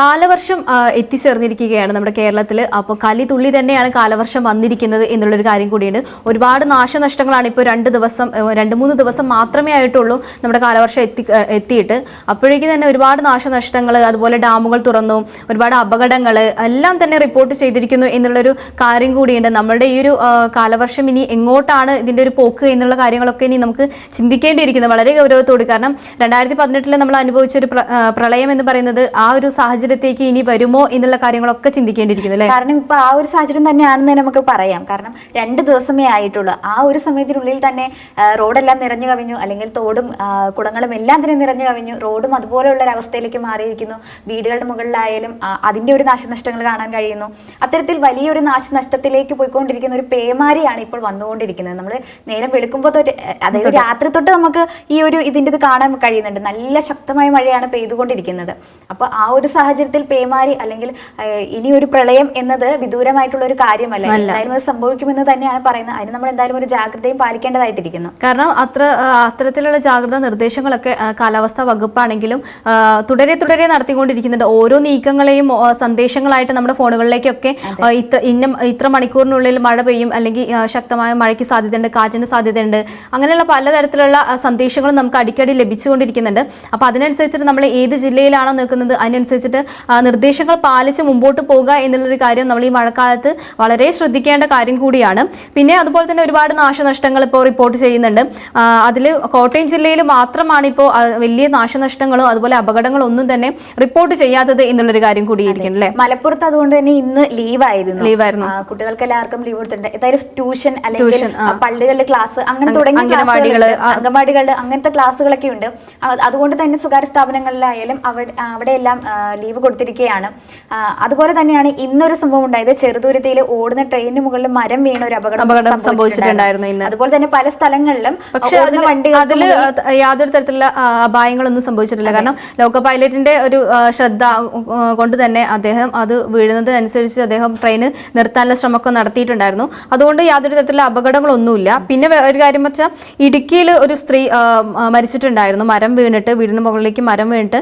കാലവർഷം എത്തിച്ചേർന്നിരിക്കുകയാണ് നമ്മുടെ കേരളത്തിൽ അപ്പോൾ കലി തുള്ളി തന്നെയാണ് കാലവർഷം വന്നിരിക്കുന്നത് എന്നുള്ളൊരു കാര്യം കൂടിയുണ്ട്. ഒരുപാട് നാശനഷ്ടങ്ങളാണ് ഇപ്പോൾ രണ്ട് ദിവസം രണ്ട് മൂന്ന് ദിവസം മാത്രമേ ആയിട്ടുള്ളൂ നമ്മുടെ കാലവർഷം എത്തി എത്തിയിട്ട്. അപ്പോഴേക്കും തന്നെ ഒരുപാട് നാശനഷ്ടങ്ങൾ അതുപോലെ ഡാമുകൾ തുറന്നു ഒരുപാട് അപകടങ്ങൾ എല്ലാം തന്നെ റിപ്പോർട്ട് ചെയ്തിരിക്കുന്നു എന്നുള്ളൊരു കാര്യം കൂടിയുണ്ട്. നമ്മളുടെ ഈ ഒരു കാലവർഷം ഇനി എങ്ങോട്ടാണ് ഇതിന്റെ ഒരു പോക്ക് എന്നുള്ള കാര്യങ്ങളൊക്കെ ഇനി നമുക്ക് ചിന്തിക്കേണ്ടിയിരിക്കുന്നത് വളരെ ഗൗരവത്തോട്. കാരണം രണ്ടായിരത്തി പതിനെട്ടിൽ നമ്മൾ അനുഭവിച്ച ഒരു പ്ര- പ്രളയം എന്ന് പറയുന്നത് ആ ഒരു സാഹചര്യത്തേക്ക് ഇനി വരുമോ എന്നുള്ള കാര്യങ്ങളൊക്കെ ചിന്തിക്കേണ്ടിയിരിക്കുന്നു അല്ലേ? കാരണം ഇപ്പൊ ആ ഒരു സാഹചര്യം തന്നെയാണെന്ന് തന്നെ നമുക്ക് പറയാം. കാരണം രണ്ട് ദിവസമേ ആയിട്ടുള്ളൂ. ആ ഒരു സമയത്തിനുള്ളിൽ തന്നെ റോഡെല്ലാം നിറഞ്ഞു കവിഞ്ഞു. അല്ലെങ്കിൽ തോടും കുളങ്ങളും എല്ലാം തന്നെ നിറഞ്ഞു കവിഞ്ഞു. റോഡും അതുപോലെയുള്ള ഒരു അവസ്ഥയിലേക്ക് മാറിയിരിക്കുന്നു. വീടുകളുടെ മുകളിലായാലും അതിന്റെ ഒരു നാശനഷ്ടങ്ങൾ കാണാൻ കഴിയുന്നു. അത്തരത്തിൽ വലിയൊരു നാശനഷ്ടത്തിലേക്ക് പോയിക്കൊണ്ടിരിക്കുന്ന ഒരു പേമാരിയാണ് ഇപ്പോൾ വന്നുകൊണ്ടിരിക്കുന്നത്. നമ്മൾ നേരം വെളുക്കുമ്പോൾ തൊട്ട് അതായത് രാത്രി തൊട്ട് നമുക്ക് ഈ ഒരു ഇതിന്റെ ഇത് കാണാൻ കഴിയുന്നുണ്ട്. നല്ല ശക്തമായ മഴയാണ് പെയ്തുകൊണ്ടിരിക്കുന്നത്. അപ്പോൾ ആ ഒരു സാഹചര്യത്തിൽ പേമാരി അല്ലെങ്കിൽ ഇനി ഒരു പ്രളയം എന്നത് വിദൂരമായിട്ടുള്ള ഒരു കാര്യമല്ല. എന്തായാലും അത് സംഭവിക്കുമെന്ന് തന്നെയാണ് പറയുന്നത്. അതിന് നമ്മൾ എന്തായാലും ഒരു ജാഗ്രതയും പാലിക്കേണ്ടതായിട്ടിരിക്കുന്നു. കാരണം അത്ര അത്തരത്തിലുള്ള ജാഗ്രതാ നിർദ്ദേശങ്ങളൊക്കെ കാലാവസ്ഥാ വകുപ്പാണെങ്കിലും തുടരെ തുടരെ നടത്തിക്കൊണ്ടിരിക്കുന്നുണ്ട്. ഓരോ നീക്കങ്ങളെയും സന്ദേശങ്ങളായിട്ട് നമ്മുടെ ഫോണുകളിലേക്കൊക്കെ ഇത്ര ഇന്ന ഇത്ര മണിക്കൂറിനുള്ളിൽ മഴ പെയ്യും അല്ലെങ്കിൽ ശക്തമായ മഴയ്ക്ക് സാധ്യതയുണ്ട് കാറ്റിന് സാധ്യതയുണ്ട്. അങ്ങനെയുള്ള പലതരത്തിലുള്ള സന്ദേശങ്ങളും നമുക്ക് അടിക്കടി ലഭിച്ചുകൊണ്ടിരിക്കുന്നുണ്ട്. അപ്പോൾ അതിനനുസരിച്ചിട്ട് നമ്മൾ ഏത് ജില്ലയിലാണോ നിൽക്കുന്നത് അതിനനുസരിച്ചിട്ട് നിർദ്ദേശങ്ങൾ പാലിച്ച് മുമ്പോട്ട് പോകുക എന്നുള്ളൊരു കാര്യം നമ്മൾ ഈ മഴക്കാലത്ത് വളരെ ശ്രദ്ധിക്കേണ്ട കാര്യം കൂടിയാണ്. പിന്നെ അതുപോലെ തന്നെ ഒരുപാട് നാശനഷ്ടങ്ങൾ ഇപ്പോൾ റിപ്പോർട്ട് ചെയ്യുന്നുണ്ട്. അതിൽ കോട്ടയം ജില്ലയിൽ മാത്രമാണ് ഇപ്പോൾ വലിയ നാശനഷ്ടങ്ങളോ അതുപോലെ അപകടങ്ങളോ ഒന്നും തന്നെ റിപ്പോർട്ട് ചെയ്യാത്തത് എന്നുള്ളൊരു കാര്യം കൂടിയിരിക്കും അല്ലേ? മലപ്പുറത്ത് അതുകൊണ്ട് തന്നെ ഇന്ന് ലീവായിരുന്നു ലീവായിരുന്നു. ആയിരുന്നു. കുട്ടികൾക്ക് എല്ലാവർക്കും ലീവ് കൊടുത്തിട്ടുണ്ട്. ഏതായാലും ട്യൂഷൻ അല്ലെങ്കിൽ പള്ളികളിലെ ക്ലാസ് അങ്ങനെ തുടങ്ങിയ അംഗൻവാടികൾ അംഗൻവാടികൾ അംഗൻവാടികളിൽ അങ്ങനത്തെ ക്ലാസ്സുകളൊക്കെ ഉണ്ട്. അതുകൊണ്ട് തന്നെ സ്വകാര്യ സ്ഥാപനങ്ങളിലായാലും അവിടെ അവിടെയെല്ലാം ആ, ലീവ് കൊടുത്തിരിക്കുകയാണ് അതുപോലെ തന്നെയാണ് ഇന്നൊരു സംഭവം ഉണ്ടായത്. ചെറുദൂരത്തിൽ ഓടുന്ന ട്രെയിനിന് മുകളിൽ മരം വീണ ഒരു അപകടം സംഭവിച്ചിട്ടുണ്ടായിരുന്നു. ഇന്ന്. അതുപോലെ തന്നെ പല സ്ഥലങ്ങളിലും പക്ഷേ വണ്ടി അതിൽ യാതൊരു തരത്തിലുള്ള അപായങ്ങളൊന്നും സംഭവിച്ചിട്ടില്ല. കാരണം ലോക്കോ പൈലറ്റിന്റെ ഒരു ശ്രദ്ധ കൊണ്ട് തന്നെ അദ്ദേഹം അത് വീഴുന്നതിനനുസരിച്ച് അദ്ദേഹം ട്രെയിൻ നിർത്താനുള്ള ശ്രമമൊക്കെ നടത്തിയിട്ടുണ്ടായിരുന്നു. അതുകൊണ്ട് യാതൊരു തരത്തിലുള്ള അപകടങ്ങളൊന്നുമില്ല. പിന്നെ ഒരു കാര്യം വെച്ചാൽ ഇടുക്കിയിൽ ഒരു സ്ത്രീ മരിച്ചിട്ടുണ്ടായിരുന്നു. മരം വീണിട്ട് വീടിന് മുകളിലേക്ക് മരം വീണിട്ട്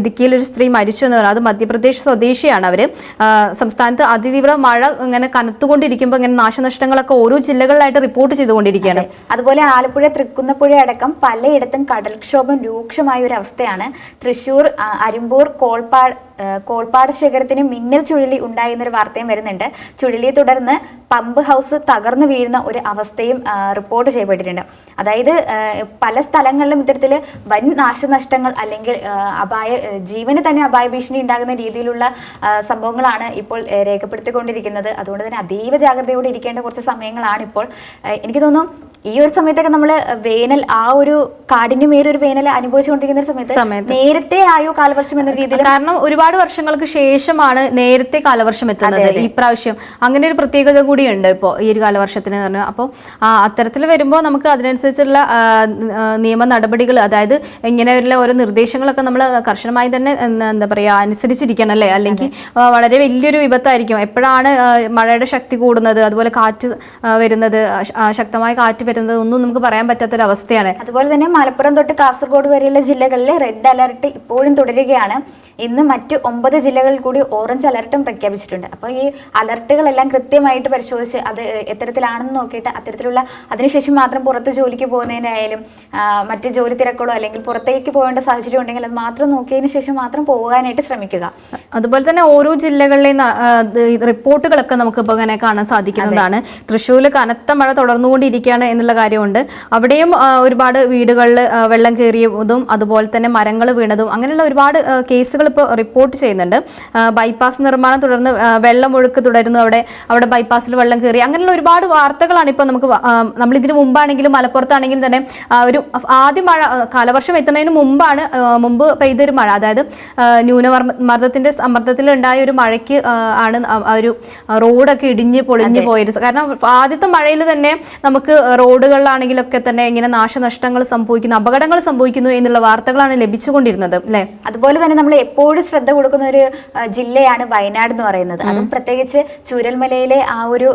ഇടുക്കിയിൽ ഒരു സ്ത്രീ മരിച്ചു. എന്ന് പറയുന്നത് അത് മധ്യപ്രദേശ് സ്വദേശിയാണ് അവർ സംസ്ഥാനത്ത് അതിതീവ്ര മഴ ഇങ്ങനെ കനത്തുകൊണ്ടിരിക്കുമ്പോൾ ഇങ്ങനെ നാശനഷ്ടങ്ങളൊക്കെ ഓരോ ജില്ലകളിലായിട്ട് റിപ്പോർട്ട് ചെയ്തുകൊണ്ടിരിക്കുകയാണ്. അതുപോലെ ആലപ്പുഴ തൃക്കുന്നപ്പുഴ അടക്കം പലയിടത്തും കടൽക്ഷോഭം രൂക്ഷമായ ഒരു അവസ്ഥയാണ്. തൃശൂർ അരിമ്പൂർ കോൾപ്പാട് കോൾപ്പാട് ശേഖരത്തിന് മിന്നൽ ചുഴലി ഉണ്ടായെന്നൊരു വാർത്തയും വരുന്നുണ്ട്. ചുഴലിയെ തുടർന്ന് പമ്പ് ഹൗസ് തകർന്നു വീഴുന്ന ഒരു അവസ്ഥയും റിപ്പോർട്ട് ചെയ്യപ്പെട്ടിട്ടുണ്ട്. അതായത് പല സ്ഥലങ്ങളിലും ഇത്തരത്തിൽ വൻ നാശനഷ്ടങ്ങൾ അല്ലെങ്കിൽ അപായ ജീവന് തന്നെ അപായ ഭീഷണി ഉണ്ടാകുന്ന രീതിയിലുള്ള സംഭവങ്ങളാണ് ഇപ്പോൾ രേഖപ്പെടുത്തിക്കൊണ്ടിരിക്കുന്നത്. അതുകൊണ്ട് തന്നെ അതീവ ജാഗ്രതയോടെ ഇരിക്കേണ്ട കുറച്ച് സമയങ്ങളാണ് ഇപ്പോൾ എനിക്ക് തോന്നുന്നു ഈ ഒരു സമയത്തൊക്കെ നമ്മൾ വേനൽ ആ ഒരു കാടിന്യമേറിയ ഒരു വേനൽ അനുഭവിച്ചുകൊണ്ടിരിക്കുന്ന ഒരു സമയത്ത്. നേരത്തെ ആയോ കാലവർഷം എന്ന രീതിയിൽ കാരണം ഒരുപാട് വർഷങ്ങൾക്ക് ശേഷമാണ് നേരത്തെ കാലവർഷം എത്തുന്നത് ഈ പ്രാവശ്യം. അങ്ങനെ ഒരു പ്രത്യേകത കൂടിയുണ്ട് ഇപ്പോൾ ഈ ഒരു കാലവർഷത്തിന് എന്ന് പറഞ്ഞാൽ അപ്പോൾ അത്തരത്തിൽ വരുമ്പോൾ നമുക്ക് അതിനനുസരിച്ചുള്ള നിയമ നടപടികൾ അതായത് ഇങ്ങനെയുള്ള ഓരോ നിർദ്ദേശങ്ങളൊക്കെ നമ്മൾ കർശനമായി തന്നെ എന്താ പറയുക അനുസരിച്ചിരിക്കണം അല്ലേ? അല്ലെങ്കിൽ വളരെ വലിയൊരു വിപത്തായിരിക്കും. എപ്പോഴാണ് മഴയുടെ ശക്തി കൂടുന്നത് അതുപോലെ കാറ്റ് വരുന്നത് ശക്തമായ കാറ്റ് വരുന്നത് ഒന്നും നമുക്ക് പറയാൻ പറ്റാത്തൊരവസ്ഥയാണ്. അതുപോലെ തന്നെ മലപ്പുറം തൊട്ട് കാസർഗോഡ് വരെയുള്ള ജില്ലകളിൽ റെഡ് അലർട്ട് ഇപ്പോഴും തുടരുകയാണ്. ഇന്ന് മറ്റ് ഒമ്പത് ജില്ലകളിൽ കൂടി ഓറഞ്ച് അലർട്ടും പ്രഖ്യാപിച്ചിട്ടുണ്ട്. അപ്പോൾ ഈ അലർട്ടുകളെല്ലാം കൃത്യമായിട്ട് പരിശോധിച്ച് അത് എത്തരത്തിലാണെന്ന് നോക്കിയിട്ട് അത്തരത്തിലുള്ള അതിനുശേഷം മാത്രം പുറത്ത് ജോലിക്ക് പോകുന്നതിനായാലും മറ്റ് ജോലി തിരക്കുകളോ അല്ലെങ്കിൽ പുറത്തേക്ക് പോകേണ്ട സാഹചര്യം ഉണ്ടെങ്കിൽ അത് മാത്രം നോക്കിയതിന് ശേഷം മാത്രം പോകാനായിട്ട് ശ്രമിക്കുക. അതുപോലെ തന്നെ ഓരോ ജില്ലകളിലെയും റിപ്പോർട്ടുകളൊക്കെ നമുക്ക് ഇപ്പോൾ ഇങ്ങനെ കാണാൻ സാധിക്കുന്നതാണ്. തൃശ്ശൂരിൽ കനത്ത മഴ തുടർന്നുകൊണ്ടിരിക്കുകയാണ് എന്നുള്ള കാര്യമുണ്ട്. അവിടെയും ഒരുപാട് വീടുകളിൽ വെള്ളം കയറിയതും അതുപോലെ തന്നെ മരങ്ങൾ വീണതും അങ്ങനെയുള്ള ഒരുപാട് കേസുകൾ ഇപ്പോൾ റിപ്പോർട്ട് ചെയ്യുന്നുണ്ട്. ബൈപ്പാസ് നിർമ്മാണം തുടർന്ന് വെള്ളം വെള്ളമൊഴുക്ക് തുടരുന്നു. അവിടെ അവിടെ ബൈപ്പാസിൽ വെള്ളം കയറി. അങ്ങനെയുള്ള ഒരുപാട് വാർത്തകളാണ് ഇപ്പോൾ നമുക്ക് നമ്മൾ ഇതിന് മുമ്പാണെങ്കിലും മലപ്പുറത്താണെങ്കിലും തന്നെ ഒരു ആദ്യ മഴ കാലവർഷം എത്തുന്നതിന് മുമ്പാണ് മുമ്പ് പെയ്തൊരു മഴ. അതായത് ന്യൂനമർദ്ദത്തിന്റെ സമ്മർദ്ദത്തിലുണ്ടായ ഒരു മഴയ്ക്ക് ആണ് ഒരു റോഡൊക്കെ ഇടിഞ്ഞ് പൊളിഞ്ഞ് പോയത്. കാരണം ആദ്യത്തെ മഴയിൽ തന്നെ നമുക്ക് റോഡ് റോഡുകളിലാണെങ്കിലൊക്കെ തന്നെ ഇങ്ങനെ നാശനഷ്ടങ്ങൾ സംഭവിക്കുന്നു അപകടങ്ങൾ സംഭവിക്കുന്നു എന്നുള്ള വാർത്തകളാണ് ലഭിച്ചുകൊണ്ടിരുന്നത് അല്ലേ? അതുപോലെ തന്നെ നമ്മൾ എപ്പോഴും ശ്രദ്ധ കൊടുക്കുന്ന ഒരു ജില്ലയാണ് വയനാട് എന്ന് പറയുന്നത്. അതും പ്രത്യേകിച്ച് ചൂരൽമലയിലെ ആ ഒരു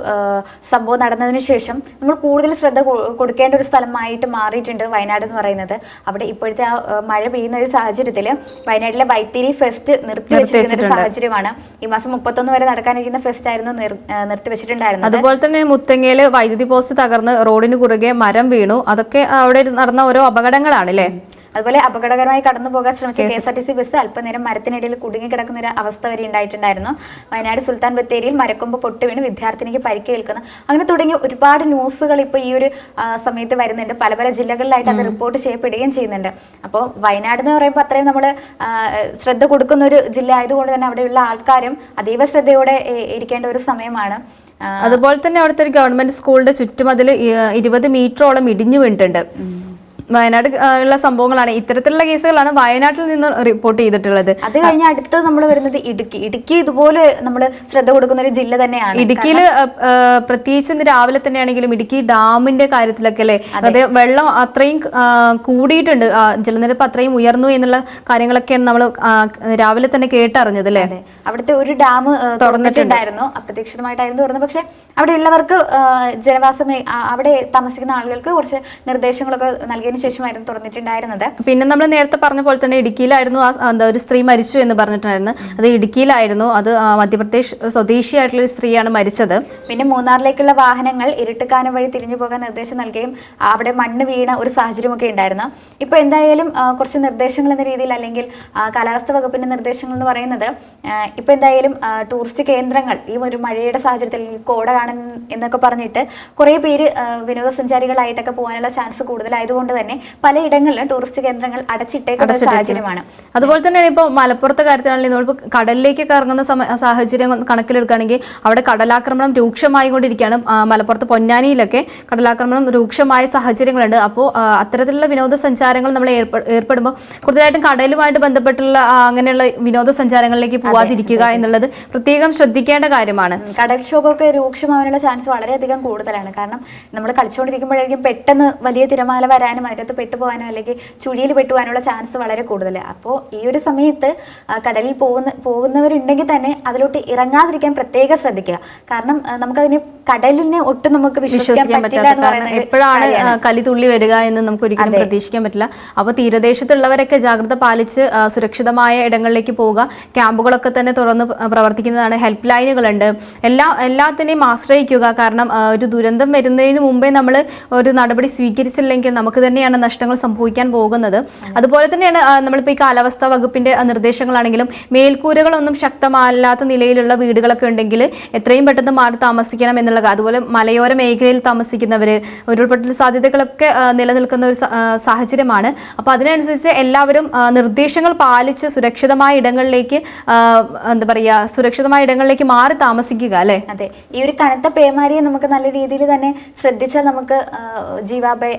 സംഭവം നടന്നതിന് ശേഷം നമ്മൾ കൂടുതൽ ശ്രദ്ധ കൊടുക്കേണ്ട ഒരു സ്ഥലമായിട്ട് മാറിയിട്ടുണ്ട് വയനാട് എന്ന് പറയുന്നത്. അവിടെ ഇപ്പോഴത്തെ ആ മഴ പെയ്യുന്ന ഒരു സാഹചര്യത്തിൽ വയനാട്ടിലെ വൈത്തിരി ഫെസ്റ്റ് നിർത്തി വെച്ചിരിക്കുന്ന ഒരു സാഹചര്യമാണ്. ഈ മാസം മുപ്പത്തൊന്ന് വരെ നടക്കാനിരിക്കുന്ന ഫെസ്റ്റ് ആയിരുന്നു നിർത്തി വെച്ചിട്ടുണ്ടായിരുന്നത്. നിർത്തിവെച്ചിട്ടുണ്ടായിരുന്നത് അതുപോലെ തന്നെ മുത്തങ്ങയിൽ വൈദ്യുതി പോസ്റ്റ് തകർന്ന് റോഡിന് കുറുകെ മരം വീണു. അതൊക്കെ അവിടെ നടന്ന ഓരോ അപകടങ്ങളാണ് അല്ലേ? അതുപോലെ അപകടകരമായി കടന്നു പോകാൻ ശ്രമിച്ച K S R T C bus അല്പനേരം മരത്തിനിടയിൽ കുടുങ്ങിക്കിടക്കുന്ന ഒരു അവസ്ഥ വരെ ഉണ്ടായിട്ടുണ്ടായിരുന്നു. വയനാട് സുൽത്താൻ ബത്തേരിയിൽ മരക്കൊമ്പ് പൊട്ടുവീണ് വിദ്യാർത്ഥിനിക്ക് പരിക്കേൽക്കുന്നു അങ്ങനെ തുടങ്ങിയ ഒരുപാട് ന്യൂസുകൾ ഇപ്പോൾ ഈ ഒരു സമയത്ത് വരുന്നുണ്ട്. പല പല ജില്ലകളിലായിട്ട് അത് റിപ്പോർട്ട് ചെയ്യപ്പെടുകയും ചെയ്യുന്നുണ്ട്. അപ്പോൾ വയനാട് എന്ന് പറയുമ്പോൾ അത്രയും നമ്മൾ ശ്രദ്ധ കൊടുക്കുന്ന ഒരു ജില്ല ആയതുകൊണ്ട് തന്നെ അവിടെയുള്ള ആൾക്കാരും അതീവ ശ്രദ്ധയോടെ ഇരിക്കേണ്ട ഒരു സമയമാണ്. അതുപോലെ തന്നെ അവിടുത്തെ ഒരു ഗവൺമെന്റ് സ്കൂളിന്റെ ചുറ്റുമതിൽ ഇരുപത് മീറ്ററോളം ഇടിഞ്ഞു വീണിട്ടുണ്ട്. വയനാട് ഉള്ള സംഭവങ്ങളാണ്. ഇത്തരത്തിലുള്ള കേസുകളാണ് വയനാട്ടിൽ നിന്ന് റിപ്പോർട്ട് ചെയ്തിട്ടുള്ളത്. അത് കഴിഞ്ഞ അടുത്ത് നമ്മൾ വരുന്നത് ഇടുക്കി. ഇടുക്കി ഇതുപോലെ നമ്മൾ ശ്രദ്ധ കൊടുക്കുന്ന ഒരു ജില്ല തന്നെയാണ്. ഇടുക്കിയിൽ പ്രത്യേകിച്ച് ഇന്ന് രാവിലെ തന്നെയാണെങ്കിലും ഇടുക്കി ഡാമിന്റെ കാര്യത്തിലൊക്കെ അല്ലേ? അത്. വെള്ളം അത്രയും കൂടിയിട്ടുണ്ട്. ജലനിരപ്പ് അത്രയും ഉയർന്നു എന്നുള്ള കാര്യങ്ങളൊക്കെയാണ് നമ്മൾ രാവിലെ തന്നെ കേട്ടറിഞ്ഞത് അല്ലേ? അവിടുത്തെ ഒരു ഡാം തുറന്നിട്ടുണ്ടായിരുന്നു. അപ്രതീക്ഷിതമായിട്ടായിരുന്നു തുറന്നത്. പക്ഷെ അവിടെ ഉള്ളവർക്ക് ജനവാസ അവിടെ താമസിക്കുന്ന ആളുകൾക്ക് കുറച്ച് നിർദ്ദേശങ്ങളൊക്കെ നൽകിയതിനു ശേഷമായിരുന്നു തുറന്നിട്ടുണ്ടായിരുന്നത്. പിന്നെ നമ്മൾ നേരത്തെ പറഞ്ഞ പോലെ തന്നെ ഇടുക്കിയിലായിരുന്നു എന്താ ഒരു സ്ത്രീ മരിച്ചു എന്ന് പറഞ്ഞിട്ടുണ്ടായിരുന്നു. അത് ഇടുക്കിയിലായിരുന്നു. അത് മധ്യപ്രദേശ് സ്വദേശിയായിട്ടുള്ള ഒരു സ്ത്രീയാണ് മരിച്ചത്. പിന്നെ മൂന്നാറിലേക്കുള്ള വാഹനങ്ങൾ ഇരുട്ടുകാനം വഴി തിരിഞ്ഞു പോകാൻ നിർദ്ദേശം നൽകുകയും അവിടെ മണ്ണ് വീണ ഒരു സാഹചര്യമൊക്കെ ഉണ്ടായിരുന്നു. ഇപ്പോൾ എന്തായാലും കുറച്ച് നിർദ്ദേശങ്ങൾ എന്ന രീതിയിൽ അല്ലെങ്കിൽ കാലാവസ്ഥ വകുപ്പിന്റെ നിർദ്ദേശങ്ങൾ എന്ന് പറയുന്നത് ഇപ്പോൾ എന്തായാലും ടൂറിസ്റ്റ് കേന്ദ്രങ്ങൾ ഈ ഒരു മഴയുടെ സാഹചര്യത്തിൽ കോട കാണാൻ എന്നൊക്കെ പറഞ്ഞിട്ട് കുറേ പേര് വിനോദസഞ്ചാരികളായിട്ടൊക്കെ പോകാനുള്ള ചാൻസ് കൂടുതലായതുകൊണ്ട് തന്നെ പലയിടങ്ങളിലും ടൂറിസ്റ്റ് കേന്ദ്രങ്ങൾ അടച്ചിട്ടേക്കുന്ന ഒരു സാഹചര്യമാണ്. അതുപോലെ തന്നെ ഇപ്പോൾ മലപ്പുറത്തെ കാര്യത്തിലാണെങ്കിൽ നമ്മളിപ്പോൾ കടലിലേക്കൊക്കെ ഇറങ്ങുന്ന സാഹചര്യം കണക്കിലെടുക്കുകയാണെങ്കിൽ അവിടെ കടലാക്രമണം രൂക്ഷമായി കൊണ്ടിരിക്കുകയാണ് മലപ്പുറത്ത് പൊന്നാനിയിലൊക്കെ കടലാക്രമണം രൂക്ഷമായ സാഹചര്യങ്ങളുണ്ട്. അപ്പോൾ അത്തരത്തിലുള്ള വിനോദസഞ്ചാരങ്ങൾ നമ്മൾ ഏർപ്പെ- ഏർപ്പെടുമ്പോൾ കൂടുതലായിട്ടും കടലുമായിട്ട് ബന്ധപ്പെട്ടുള്ള അങ്ങനെയുള്ള വിനോദസഞ്ചാരങ്ങളിലേക്ക് പോവാതിരിക്കുക എന്നുള്ളത് പ്രത്യേകം ശ്രദ്ധിക്കേണ്ട കാര്യമാണ്. കടൽക്ഷോഭമൊക്കെ രൂക്ഷമാവാനുള്ള ചാൻസ് വളരെയധികം കൂടുതലാണ്. കാരണം നമ്മൾ കളിച്ചുകൊണ്ടിരിക്കുമ്പോഴായിരിക്കും പെട്ടെന്ന് വലിയ തിരമാല വരാനും അതിനകത്ത് പെട്ടുപോകാനോ അല്ലെങ്കിൽ ചുഴിയിൽ പെട്ടുപോകാനുള്ള ചാൻസ് വളരെ കൂടുതൽ. അപ്പോൾ ഈ ഒരു സമയത്ത് കടലിൽ പോകുന്ന പോകുന്നവരുണ്ടെങ്കിൽ തന്നെ അതിലോട്ട് ഇറങ്ങാതിരിക്കാൻ പ്രത്യേകം ശ്രദ്ധിക്കുക. കാരണം നമുക്കതിന് കടലിനെ ഒട്ടും നമുക്ക് വിശ്വസിക്കാൻ പറ്റില്ല എപ്പോഴാണ് കലി തുള്ളി വരിക എന്ന് നമുക്ക് ഒരിക്കലും പ്രതീക്ഷിക്കാൻ പറ്റില്ല. അപ്പോൾ തീരദേശത്തുള്ളവരൊക്കെ ജാഗ്രത പാലിച്ച് സുരക്ഷിതമായ ഇടങ്ങളിലേക്ക് പോവുക. ക്യാമ്പുകളൊക്കെ തന്നെ തുറന്ന് പ്രവർത്തിക്കുന്നതാണ്. ഹെൽപ്പ് ലൈനുകളുണ്ട്. എല്ലാ എല്ലാത്തിനെയും ആശ്രയിക്കുക. കാരണം ഒരു ദുരന്തം വരുന്നതിന് മുമ്പേ നമ്മൾ ഒരു നടപടി സ്വീകരിച്ചില്ലെങ്കിൽ നമുക്ക് തന്നെയാണ് നഷ്ടങ്ങൾ സംഭവിക്കാൻ പോകുന്നത്. അതുപോലെ തന്നെയാണ് നമ്മളിപ്പോൾ ഈ കാലാവസ്ഥാ വകുപ്പിന്റെ നിർദ്ദേശങ്ങളാണെങ്കിലും മേൽക്കൂരകളൊന്നും ശക്തമല്ലാത്ത നിലയിലുള്ള വീടുകളൊക്കെ ഉണ്ടെങ്കിൽ എത്രയും പെട്ടെന്ന് മാറി താമസിക്കണം എന്നുള്ളത് അതുപോലെ മലയോര മേഖലയിൽ താമസിക്കുന്നവർ ഉരുൾപൊട്ടൽ സാധ്യതകളൊക്കെ നിലനിൽക്കുന്ന ഒരു സാഹചര്യമാണ്. അപ്പോൾ അതിനനുസരിച്ച് എല്ലാവരും നിർദ്ദേശങ്ങൾ പാലിച്ച് സുരക്ഷിതമായ ഇടങ്ങളിലേക്ക് എന്താ പറയുക സുരക്ഷിതമായ ഇടങ്ങളിലേക്ക് മാറി താമസിക്കുക അല്ലേ? അതെ. ഈ ഒരു കനത്ത പേമാരിയെ നമുക്ക് നല്ല രീതിയിൽ തന്നെ ശ്രദ്ധിച്ചാൽ നമുക്ക് ജീവാഭയ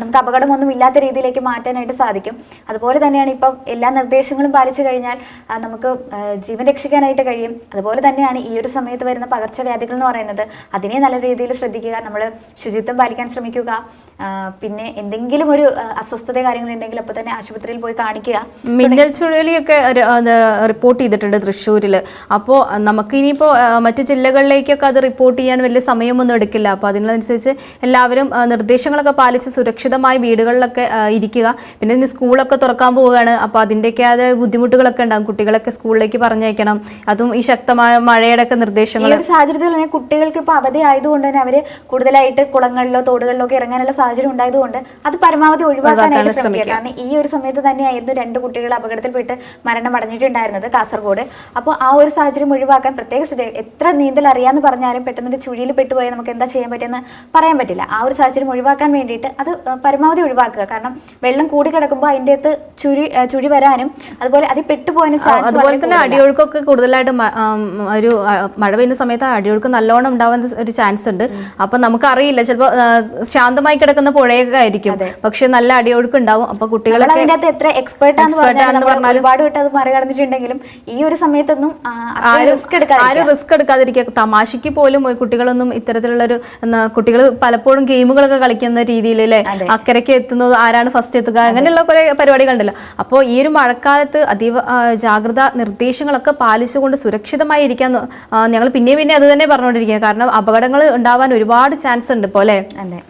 നമുക്ക് അപകടമൊന്നും ഇല്ലാത്ത രീതിയിലേക്ക് മാറ്റാനായിട്ട് സാധിക്കും. അതുപോലെ തന്നെയാണ് ഇപ്പം എല്ലാ നിർദ്ദേശങ്ങളും പാലിച്ചു കഴിഞ്ഞാൽ നമുക്ക് ജീവൻ രക്ഷിക്കാനായിട്ട് കഴിയും. അതുപോലെ തന്നെയാണ് ഈ ഒരു സമയത്ത് വരുന്ന പകർച്ചവ്യാധികൾ എന്ന് പറയുന്നത്. അതിനെ നല്ല രീതിയിൽ ശ്രദ്ധിക്കുക നമ്മൾ ശുചിത്വം പാലിക്കാൻ ശ്രമിക്കുക. പിന്നെ എന്തെങ്കിലും ഒരു അസ്വസ്ഥത കാര്യങ്ങളുണ്ടെങ്കിൽ അപ്പോൾ തന്നെ ആശുപത്രിയിൽ പോയി കാണിക്കുക. മിന്നൽ ചുഴലിയൊക്കെ റിപ്പോർട്ട് ചെയ്തിട്ടുണ്ട് തൃശ്ശൂരിൽ അപ്പോൾ നമുക്ക് ഇനിയിപ്പോൾ മറ്റു ജില്ലകളിലേക്കൊക്കെ അത് റിപ്പോർട്ട് ചെയ്യാൻ വലിയ സമയമൊന്നും എടുക്കില്ല. അപ്പോൾ അതിനനുസരിച്ച് എല്ലാവരും നിർദ്ദേശങ്ങളൊക്കെ പാലിച്ച് സുരക്ഷിതമായി വീടുകളിലൊക്കെ ഇരിക്കുക. പിന്നെ ഇനി സ്കൂളൊക്കെ തുറക്കാൻ പോവുകയാണ്. അപ്പോൾ അതിന്റെയൊക്കെ അത് ബുദ്ധിമുട്ടുകളൊക്കെ ഉണ്ടാകും. കുട്ടികളൊക്കെ സ്കൂളിലേക്ക് പറഞ്ഞയക്കണം. അതും ഈ ശക്തമായ മഴയുടെ ഒക്കെ നിർദ്ദേശങ്ങൾ സാഹചര്യത്തിൽ തന്നെ കുട്ടികൾക്ക് ഇപ്പോൾ അവധി ആയതുകൊണ്ട് തന്നെ അവർ കൂടുതലായിട്ട് കുളങ്ങളിലോ തോടുകളിലോ ഒക്കെ ഇറങ്ങാനുള്ള സാഹചര്യം ഉണ്ടായതുകൊണ്ട് അത് പരമാവധി ഒഴിവാക്കാനായിട്ട് ശ്രമിക്കുക. കാരണം ഈ ഒരു സമയത്ത് തന്നെയായിരുന്നു രണ്ട് കുട്ടികൾ അപകടത്തിൽപ്പെട്ട് മരണം അടഞ്ഞിട്ടുണ്ടായിരുന്നത് കാസർഗോഡ്. അപ്പോൾ ആ ഒരു സാഹചര്യം ഒഴിവാക്കാൻ പ്രത്യേക എത്ര നീന്തൽ അറിയാന്ന് പറഞ്ഞാലും പെട്ടെന്നൊരു ചുഴിയിൽ പെട്ടുപോയാൽ നമുക്ക് എന്താ ചെയ്യാൻ പറ്റുമെന്ന് പറയാൻ പറ്റില്ല. ആ ഒരു സാഹചര്യം ഒഴിവാക്കാൻ വേണ്ടിയിട്ട് അത് പരമാവധി ഒഴിവാക്കുക. കാരണം വെള്ളം കൂടി കിടക്കുമ്പോൾ അതിന്റെ അകത്ത് ചുഴി ചുഴി വരാനും അതുപോലെ അതിൽ പെട്ടുപോകാനും ചാൻസ് അതുപോലെ തന്നെ അടിയൊഴുക്കൊക്കെ കൂടുതലായിട്ട് ഒരു മഴ പെയ്യുന്ന സമയത്ത് അടിയൊഴുക്ക് നല്ലോണം ഉണ്ടാവാൻ ഒരു ചാൻസ് ഉണ്ട്. അപ്പൊ നമുക്കറിയില്ല. ചിലപ്പോൾ ശാന്തമായി കിടക്കുന്ന പുഴയൊക്കെ ആയിരിക്കും. പക്ഷെ നല്ല അടിയൊഴുക്ക് ഉണ്ടാവും അപ്പൊ കുട്ടികളൊക്കെ തമാശക്ക് പോലും എത്ര എക്സ്പേർട്ട് ആണെന്ന് പറഞ്ഞാൽ ആണെന്ന് നമ്മൾ പറഞ്ഞാലും ഒരുപാട് വിട്ട് അത് മറികടന്നിട്ടുണ്ടെങ്കിലും ഈ ഒരു സമയത്തൊന്നും ആരും റിസ്ക് എടുക്കാതിരിക്കുക. തമാശയ്ക്ക് പോലും ഒരു ഇത്തരത്തിലുള്ള ഒരു കുട്ടികൾ പലപ്പോഴും ഗെയിമുകളൊക്കെ കളിക്കുന്ന രീതിയിൽ അല്ലേ? അക്കരയ്ക്ക് എത്തുന്നത് ആരാണ് ഫസ്റ്റ് എത്തുക? അങ്ങനെയുള്ള കുറെ പരിപാടികളുണ്ടല്ലോ. അപ്പോൾ ഈ ഒരു മഴക്കാലത്ത് അതീവ ജാഗ്രത നിർദ്ദേശങ്ങളൊക്കെ പാലിച്ചുകൊണ്ട് സുരക്ഷിതമായി ഇരിക്കാൻ ഞങ്ങൾ പിന്നെയും പിന്നെ അത് തന്നെ പറഞ്ഞുകൊണ്ടിരിക്കുന്നത് കാരണം അപകടങ്ങൾ ഉണ്ടാവാൻ ഒരുപാട് ചാൻസ് ഉണ്ട് പോലെ അല്ലേ? അതെ.